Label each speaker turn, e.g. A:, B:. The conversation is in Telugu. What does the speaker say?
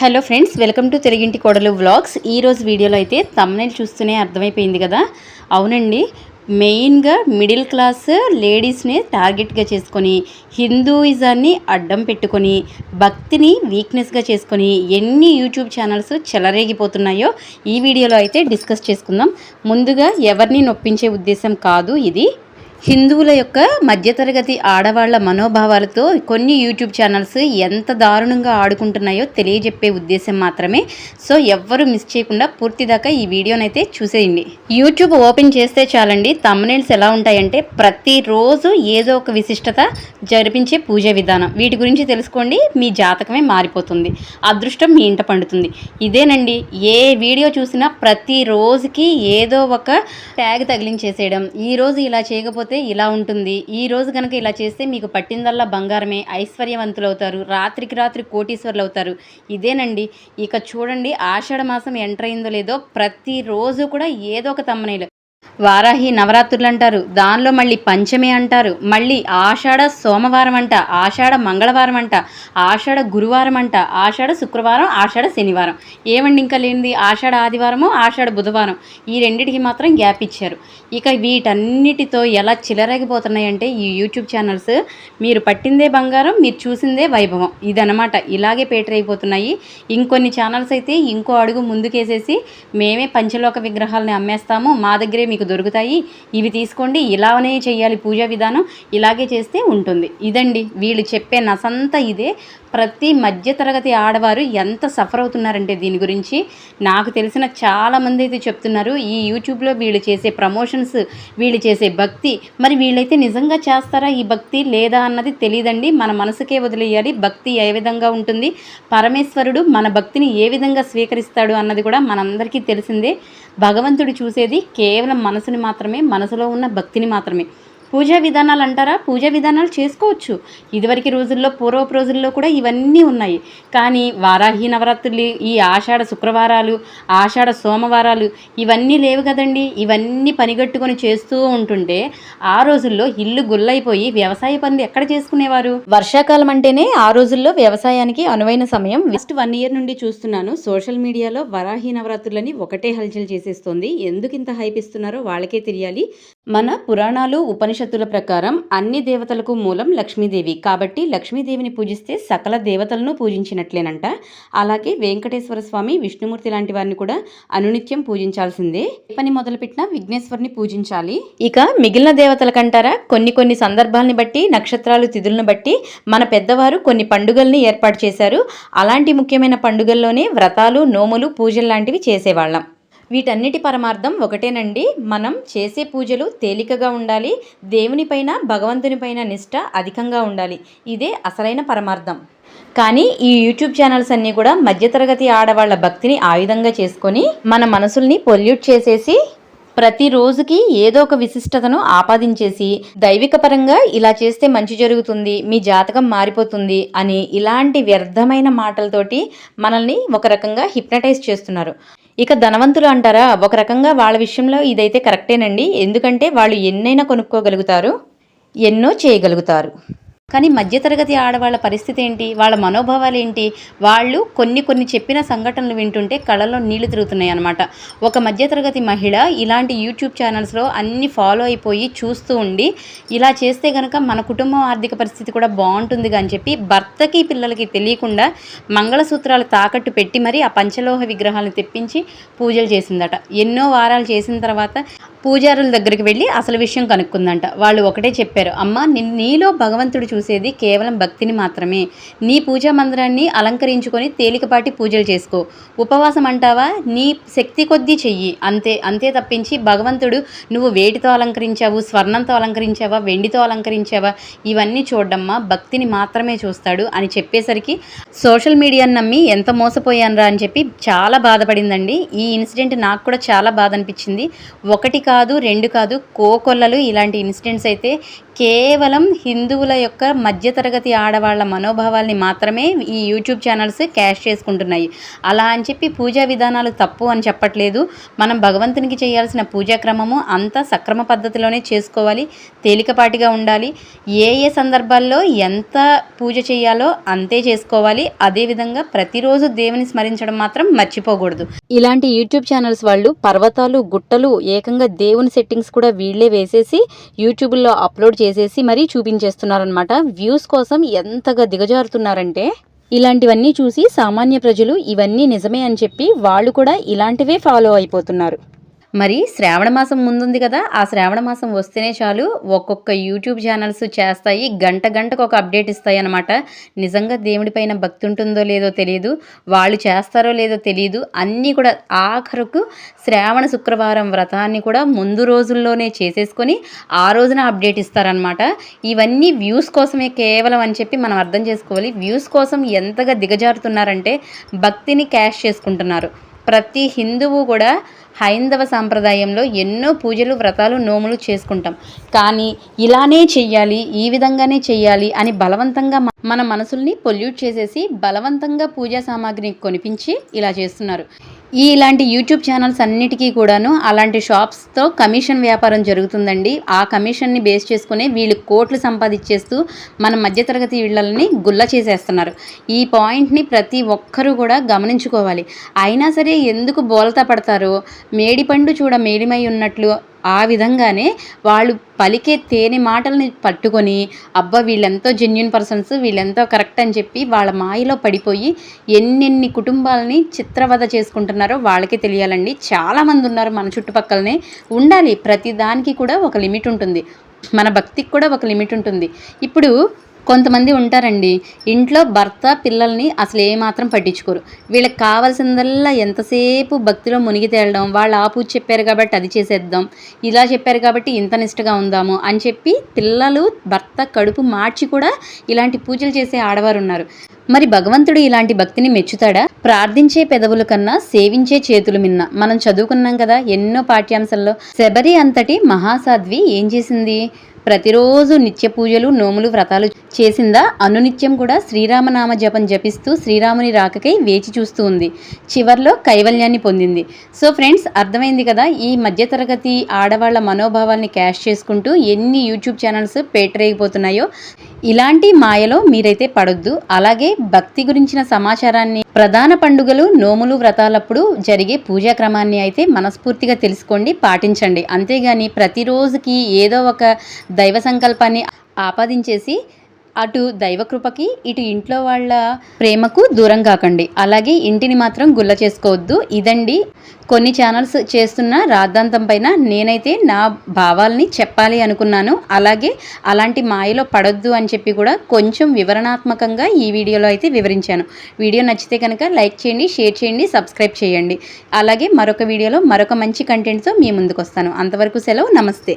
A: హలో ఫ్రెండ్స్ వెల్కమ్ టు తెలుగింటి కోడలు వ్లాగ్స్. ఈరోజు వీడియోలో అయితే తమ్నైల్ చూస్తూనే అర్థమైపోయింది కదా? అవునండి మెయిన్గా మిడిల్ క్లాస్ లేడీస్ని టార్గెట్గా చేసుకొని హిందూయిజాన్ని అడ్డం పెట్టుకొని భక్తిని వీక్నెస్గా చేసుకొని ఎన్ని యూట్యూబ్ ఛానల్స్ చెలరేగిపోతున్నాయో ఈ వీడియోలో అయితే డిస్కస్ చేసుకుందాం. ముందుగా ఎవరిని నొప్పించే ఉద్దేశం కాదు ఇది. హిందువుల యొక్క మధ్యతరగతి ఆడవాళ్ళ మనోభావాలతో కొన్ని యూట్యూబ్ ఛానల్స్ ఎంత దారుణంగా ఆడుకుంటున్నాయో తెలియజెప్పే ఉద్దేశం మాత్రమే. సో ఎవ్వరూ మిస్ చేయకుండా పూర్తి దాకా ఈ వీడియోనైతే చూసేయండి. యూట్యూబ్ ఓపెన్ చేస్తే చాలండి తమ్నేల్స్ ఎలా ఉంటాయంటే ప్రతిరోజు ఏదో ఒక విశిష్టత జరిపించే పూజ విధానం. వీటి గురించి తెలుసుకోండి మీ జాతకమే మారిపోతుంది. అదృష్టం మీ ఇంట పండుతుంది. ఇదేనండి ఏ వీడియో చూసినా ప్రతి రోజుకి ఏదో ఒక ట్యాగ్ తగిలించేసేయడం. ఈరోజు ఇలా చేయకపోతే ఇలా ఉంటుంది. ఈ రోజు కనుక ఇలా చేస్తే మీకు పట్టిందల్లా బంగారమే. ఐశ్వర్యవంతులు అవుతారు రాత్రికి రాత్రి కోటీశ్వర్లు అవుతారు ఇదేనండి. ఇక చూడండి ఆషాఢ మాసం ఎంటర్ అయిందో లేదో ప్రతిరోజు కూడా ఏదో ఒక తమ్మనేలు. వారాహి నవరాత్రులు అంటారు దానిలో మళ్ళీ పంచమి అంటారు. మళ్ళీ ఆషాఢ సోమవారం అంట ఆషాఢ మంగళవారం అంట ఆషాఢ గురువారం అంట ఆషాఢ శుక్రవారం ఆషాఢ శనివారం. ఏమండి ఇంకా లేనిది? ఆషాఢ ఆదివారము ఆషాఢ బుధవారం. ఈ రెండింటికి మాత్రం గ్యాప్ ఇచ్చారు. ఇక వీటన్నిటితో ఎలా చిలరగిపోతున్నాయంటే ఈ యూట్యూబ్ ఛానల్స్ మీరు పట్టిందే బంగారం మీరు చూసిందే వైభవం. ఇదనమాట ఇలాగే పేటరైపోతున్నాయి. ఇంకొన్ని ఛానల్స్ అయితే ఇంకో అడుగు ముందుకేసేసి మేమే పంచలోక విగ్రహాలని అమ్మేస్తాము. మా దగ్గరే మీకు దొరుకుతాయి. ఇవి తీసుకోండి. ఇలానే చేయాలి పూజా విధానం. ఇలాగే చేస్తే ఉంటుంది. ఇదండి వీళ్ళు చెప్పే నసంతా ఇదే. ప్రతి మధ్యతరగతి ఆడవారు ఎంత సఫర్ అవుతున్నారంటే దీని గురించి నాకు తెలిసిన చాలామంది అయితే చెప్తున్నారు. ఈ యూట్యూబ్లో వీళ్ళు చేసే ప్రమోషన్స్ వీళ్ళు చేసే భక్తి. మరి వీళ్ళైతే నిజంగా చేస్తారా ఈ భక్తి? లేదా అన్నది తెలియదండి మన మనసుకే వదిలేయాలి. భక్తి ఏ విధంగా ఉంటుంది? పరమేశ్వరుడు మన భక్తిని ఏ విధంగా స్వీకరిస్తాడు అన్నది కూడా మనందరికీ తెలిసిందే. భగవంతుడు చూసేది కేవలం మనసుని మాత్రమే మనసులో ఉన్న భక్తిని మాత్రమే. పూజా విధానాలు అంటారా? పూజా విధానాలు చేసుకోవచ్చు. ఇదివరకు రోజుల్లో పూర్వపు రోజుల్లో కూడా ఇవన్నీ ఉన్నాయి. కానీ వారాహి నవరాత్రులు ఈ ఆషాఢ శుక్రవారాలు ఆషాఢ సోమవారాలు ఇవన్నీ లేవు కదండి. ఇవన్నీ పనిగట్టుకొని చేస్తూ ఉంటుంటే ఆ రోజుల్లో ఇల్లు గుల్లైపోయి వ్యవసాయ పనులు ఎక్కడ చేసుకునేవారు? వర్షాకాలం అంటేనే ఆ రోజుల్లో వ్యవసాయానికి అనువైన సమయం. జస్ట్ వన్ ఇయర్ నుండి చూస్తున్నాను. సోషల్ మీడియాలో వరాహి నవరాత్రులని ఒకటే హల్చల్ చేసేస్తోంది. ఎందుకు ఇంత హైప్ ఇస్తున్నారో వాళ్ళకే తెలియాలి. మన పురాణాలు ఉపనిషత్తుల ప్రకారం అన్ని దేవతలకు మూలం లక్ష్మీదేవి. కాబట్టి లక్ష్మీదేవిని పూజిస్తే సకల దేవతలను పూజించినట్లేనంట. అలాగే వెంకటేశ్వర స్వామి విష్ణుమూర్తి లాంటి వారిని కూడా అనునిత్యం పూజించాల్సిందే. పని మొదలుపెట్టిన విఘ్నేశ్వరిని పూజించాలి. ఇక మిగిలిన దేవతల కంటారా కొన్ని కొన్ని సందర్భాలను బట్టి నక్షత్రాలు తిథులను బట్టి మన పెద్దవారు కొన్ని పండుగల్ని ఏర్పాటు చేశారు. అలాంటి ముఖ్యమైన పండుగల్లోనే వ్రతాలు నోములు పూజలు లాంటివి చేసేవాళ్ళం. వీటన్నిటి పరమార్థం ఒకటేనండి. మనం చేసే పూజలు తేలికగా ఉండాలి దేవునిపైన భగవంతునిపైన నిష్ట అధికంగా ఉండాలి. ఇదే అసలైన పరమార్థం. కానీ ఈ యూట్యూబ్ ఛానల్స్ అన్నీ కూడా మధ్యతరగతి ఆడవాళ్ళ భక్తిని ఆయుధంగా చేసుకొని మన మనసుల్ని పొల్యూట్ చేసేసి ప్రతి రోజుకి ఏదో ఒక విశిష్టతను ఆపాదించేసి దైవిక పరంగా ఇలా చేస్తే మంచి జరుగుతుంది మీ జాతకం మారిపోతుంది అని ఇలాంటి వ్యర్థమైన మాటలతోటి మనల్ని ఒక రకంగా హిప్నటైజ్ చేస్తున్నారు. ఇక ధనవంతులు అంటారా? ఒక రకంగా వాళ్ళ విషయంలో ఇదైతే కరెక్టేనండి. ఎందుకంటే వాళ్ళు ఎన్నైనా కొనుక్కోగలుగుతారు ఎన్నో చేయగలుగుతారు. కానీ మధ్యతరగతి ఆడవాళ్ళ పరిస్థితి ఏంటి? వాళ్ళ మనోభావాలు ఏంటి? వాళ్ళు కొన్ని కొన్ని చెప్పిన సంఘటనలు వింటుంటే కళ్ళలో నీళ్ళు తిరుగుతున్నాయి అనమాట ఒక మధ్యతరగతి మహిళ ఇలాంటి యూట్యూబ్ ఛానల్స్లో అన్ని ఫాలో అయిపోయి చూస్తూ ఉండి ఇలా చేస్తే కనుక మన కుటుంబం ఆర్థిక పరిస్థితి కూడా బాగుంటుంది అని చెప్పి భర్తకి పిల్లలకి తెలియకుండా మంగళసూత్రాలు తాకట్టు పెట్టి మరి ఆ పంచలోహ విగ్రహాలను తెప్పించి పూజలు చేసిందట. ఎన్నో వారాలు చేసిన తర్వాత పూజారుల దగ్గరికి వెళ్ళి అసలు విషయం కనుక్కుందంట. వాళ్ళు ఒకటే చెప్పారు అమ్మ నీలో భగవంతుడు చూసేది కేవలం భక్తిని మాత్రమే. నీ పూజా మందిరాన్ని అలంకరించుకొని తేలికపాటి పూజలు చేసుకో. ఉపవాసం అంటావా? నీ శక్తి కొద్దీ చెయ్యి. అంతే అంతే తప్పించి భగవంతుడు నువ్వు వేటితో అలంకరించావు స్వర్ణంతో అలంకరించావా వెండితో అలంకరించావా ఇవన్నీ చూడమ్మా భక్తిని మాత్రమే చూస్తాడు అని చెప్పేసరికి సోషల్ మీడియాను నమ్మి ఎంత మోసపోయానరా అని చెప్పి చాలా బాధపడిందండి. ఈ ఇన్సిడెంట్ నాకు కూడా చాలా బాధ అనిపించింది. ఒకటి కాదు రెండు కాదు కోకొల్లలు ఇలాంటి ఇన్సిడెంట్స్ అయితే కేవలం హిందువుల యొక్క మధ్యతరగతి ఆడవాళ్ళ మనోభావాల్ని మాత్రమే ఈ యూట్యూబ్ ఛానల్స్ క్యాష్ చేసుకుంటున్నాయి. అలా అని చెప్పి పూజా విధానాలు తప్పు అని చెప్పట్లేదు. మనం భగవంతునికి చేయాల్సిన పూజా క్రమము అంతా సక్రమ పద్ధతిలోనే చేసుకోవాలి. తేలికపాటిగా ఉండాలి. ఏ ఏ సందర్భాల్లో ఎంత పూజ చేయాలో అంతే చేసుకోవాలి. అదేవిధంగా ప్రతిరోజు దేవుని స్మరించడం మాత్రం మర్చిపోకూడదు. ఇలాంటి యూట్యూబ్ ఛానల్స్ వాళ్ళు పర్వతాలు గుట్టలు ఏకంగా దేవుని సెట్టింగ్స్ కూడా వీళ్ళే వేసేసి యూట్యూబ్లో అప్లోడ్ చేసేసి మరీ చూపించేస్తున్నారనమాట వ్యూస్ కోసం ఎంతగా దిగజారుతున్నారంటే ఇలాంటివన్నీ చూసి సామాన్య ప్రజలు ఇవన్నీ నిజమే అని చెప్పి వాళ్ళు కూడా ఇలాంటివే ఫాలో అయిపోతున్నారు. మరి శ్రావణ మాసం ముందుంది కదా ఆ శ్రావణ మాసం వస్తేనే చాలు ఒక్కొక్క యూట్యూబ్ ఛానల్స్ చేస్తాయి గంట గంటకు ఒక అప్డేట్ ఇస్తాయి అనమాట నిజంగా దేవుడిపైన భక్తి ఉంటుందో లేదో తెలియదు వాళ్ళు చేస్తారో లేదో తెలియదు. అన్నీ కూడా ఆఖరుకు శ్రావణ శుక్రవారం వ్రతాన్ని కూడా ముందు రోజుల్లోనే చేసేసుకొని ఆ రోజున అప్డేట్ ఇస్తారనమాట ఇవన్నీ వ్యూస్ కోసమే కేవలం అని చెప్పి మనం అర్థం చేసుకోవాలి. వ్యూస్ కోసం ఎంతగా దిగజారుతున్నారంటే భక్తిని క్యాష్ చేసుకుంటున్నారు. ప్రతి హిందువు కూడా హైందవ సాంప్రదాయంలో ఎన్నో పూజలు వ్రతాలు నోములు చేసుకుంటాం. కానీ ఇలానే చెయ్యాలి ఈ విధంగానే చెయ్యాలి అని బలవంతంగా మన మనసుల్ని పొల్యూట్ చేసేసి బలవంతంగా పూజా సామాగ్రిని కొనిపించి ఇలా చేస్తున్నారు. ఈ ఇలాంటి యూట్యూబ్ ఛానల్స్ అన్నిటికీ కూడాను అలాంటి షాప్స్తో కమిషన్ వ్యాపారం జరుగుతుందండి. ఆ కమిషన్ని బేస్ చేసుకునే వీళ్ళు కోట్లు సంపాదించేస్తూ మన మధ్యతరగతి ఇళ్ళని గుల్ల చేసేస్తున్నారు. ఈ పాయింట్ని ప్రతి ఒక్కరూ కూడా గమనించుకోవాలి. అయినా సరే ఎందుకు బోల్తా పడతారో మేడిపండు చూడ మేడిమై ఉన్నట్లు ఆ విధంగానే వాళ్ళు పలికే తేనె మాటల్ని పట్టుకొని అబ్బా వీళ్ళెంతో జెన్యున్ పర్సన్స్ వీళ్ళెంతో కరెక్ట్ అని చెప్పి వాళ్ళ మాయలో పడిపోయి ఎన్నెన్ని కుటుంబాలని చిత్రవద చేసుకుంటున్నారో వాళ్ళకే తెలియాలండి. చాలామంది ఉన్నారు మన చుట్టుపక్కలనే. ఉండాలి ప్రతి దానికి కూడా ఒక లిమిట్ ఉంటుంది. మన భక్తికి కూడా ఒక లిమిట్ ఉంటుంది. ఇప్పుడు కొంతమంది ఉంటారండి. ఇంట్లో భర్త పిల్లల్ని అసలు ఏమాత్రం పట్టించుకోరు. వీళ్ళకి కావాల్సిందల్లా ఎంతసేపు భక్తిలో మునిగి తేలడం వాళ్ళు ఆ పూజ చెప్పారు కాబట్టి అది చేసేద్దాం ఇలా చెప్పారు కాబట్టి ఇంత నిష్టగా ఉందాము అని చెప్పి పిల్లలు భర్త కడుపు మార్చి కూడా ఇలాంటి పూజలు చేసే ఆడవారు ఉన్నారు మరి భగవంతుడు ఇలాంటి భక్తిని మెచ్చుతాడా? ప్రార్థించే పెదవుల కన్నా సేవించే చేతులు మిన్న. మనం చదువుకున్నాం కదా ఎన్నో పాఠ్యాంశాల్లో శబరి అంతటి మహాసాధ్వి ఏం చేసింది? ప్రతిరోజు నిత్య పూజలు నోములు వ్రతాలు చేసిందా? అనునిత్యం కూడా శ్రీరామనామ జపం జపిస్తూ శ్రీరాముని రాకకై వేచి చూస్తూ ఉంది. చివర్లో కైవల్యాన్ని పొందింది. సో ఫ్రెండ్స్ అర్థమైంది కదా ఈ మధ్యతరగతి ఆడవాళ్ళ మనోభావాల్ని క్యాష్ చేసుకుంటూ ఎన్ని యూట్యూబ్ ఛానల్స్ పేటరేగిపోతున్నాయో ఇలాంటి మాయలో మీరైతే పడొద్దు. అలాగే భక్తి గురించిన సమాచారాన్ని ప్రధాన పండుగలు నోములు వ్రతాలప్పుడు జరిగే పూజా క్రమాన్ని అయితే మనస్ఫూర్తిగా తెలుసుకోండి పాటించండి. అంతేగాని ప్రతిరోజుకి ఏదో ఒక దైవ సంకల్పాన్ని ఆపాదించేసి అటు దైవకృపకి ఇటు ఇంట్లో వాళ్ళ ప్రేమకు దూరం కాకండి. అలాగే ఇంటిని మాత్రం గుల్ల చేసుకోవద్దు. ఇదండి కొన్ని ఛానల్స్ చేస్తున్న రాద్ధాంతం పైన నేనైతే నా భావాల్ని చెప్పాలి అనుకున్నాను. అలాగే అలాంటి మాయలో పడొద్దు అని చెప్పి కూడా కొంచెం వివరణాత్మకంగా ఈ వీడియోలో అయితే వివరించాను. వీడియో నచ్చితే కనుక లైక్ చేయండి షేర్ చేయండి సబ్స్క్రైబ్ చేయండి. అలాగే మరొక వీడియోలో మరొక మంచి కంటెంట్తో మీ ముందుకు వస్తాను అంతవరకు సెలవు. నమస్తే.